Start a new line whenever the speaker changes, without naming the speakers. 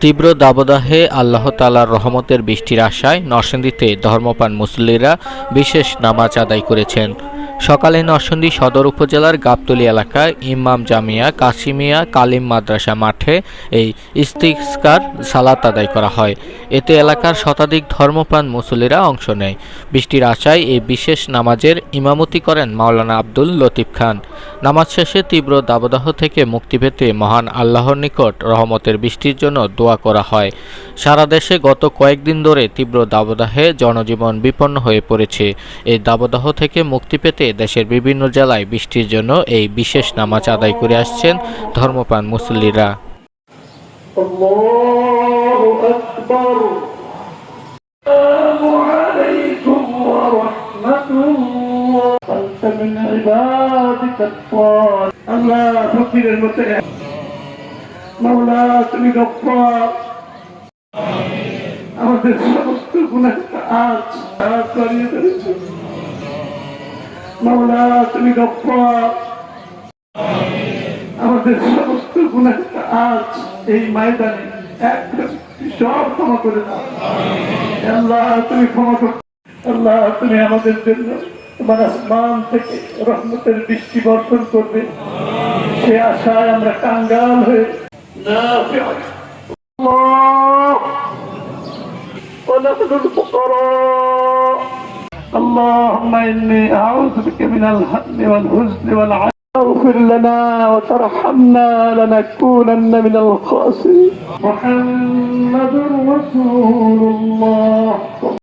তীব্র দাবদাহে আল্লাহ তালার রহমতের বৃষ্টির আশায় নরসিংদীতে ধর্মপান মুসল্লিরা বিশেষ নামাজ আদায় করেছেন। সকালে নরসিংদী সদর উপজেলার গাবতলী এলাকায় ইমাম জামিয়া কাসিমিয়া কালিম মাদ্রাসা মাঠে এই ইস্তিস্কার সালাত আদায় করা হয়। এতে এলাকার শতাধিক ধর্মপ্রাণ মুসল্লিরা অংশ নেয়। বৃষ্টির আশায় এই বিশেষ নামাজের ইমামতি করেন মাওলানা আব্দুল লতিফ খান। নামাজ শেষে তীব্র দাবদাহ থেকে মুক্তি পেতে মহান আল্লাহর নিকট রহমতের বৃষ্টির জন্য দোয়া করা হয়। সারা দেশে গত কয়েকদিন ধরে তীব্র দাবদাহে জনজীবন বিপন্ন হয়ে পড়েছে। এই দাবদাহ থেকে মুক্তি পেতে পরিবর্তে দেশের বিভিন্ন জেলায় বৃষ্টির জন্য এই বিশেষ নামাজ আদায় করে আসছেন ধর্মপ্রাণ মুসল্লিরা।
আমাদের সমস্ত গুণ আজ আর করিয়ে ধরেছো মাওলা তুমি গফফার আমাদের সমস্ত গুণাহ আজ এই ময়দানে এক সব ক্ষমা করে দাও আল্লাহ তুমি ক্ষমা কর আল্লাহ তুমি আমাদের জন্য তোমার আসমান থেকে রহমতের বৃষ্টি বর্ষণ করবে সে আশায় আমরা কাঙ্গাল হয়ে نافع الله ونحن الفقراء اللهم إني أعوذ بك من الهم والحزن والعجز. اغفر لنا وترحمنا لنكونن من الخاسرين. محمد رسول الله.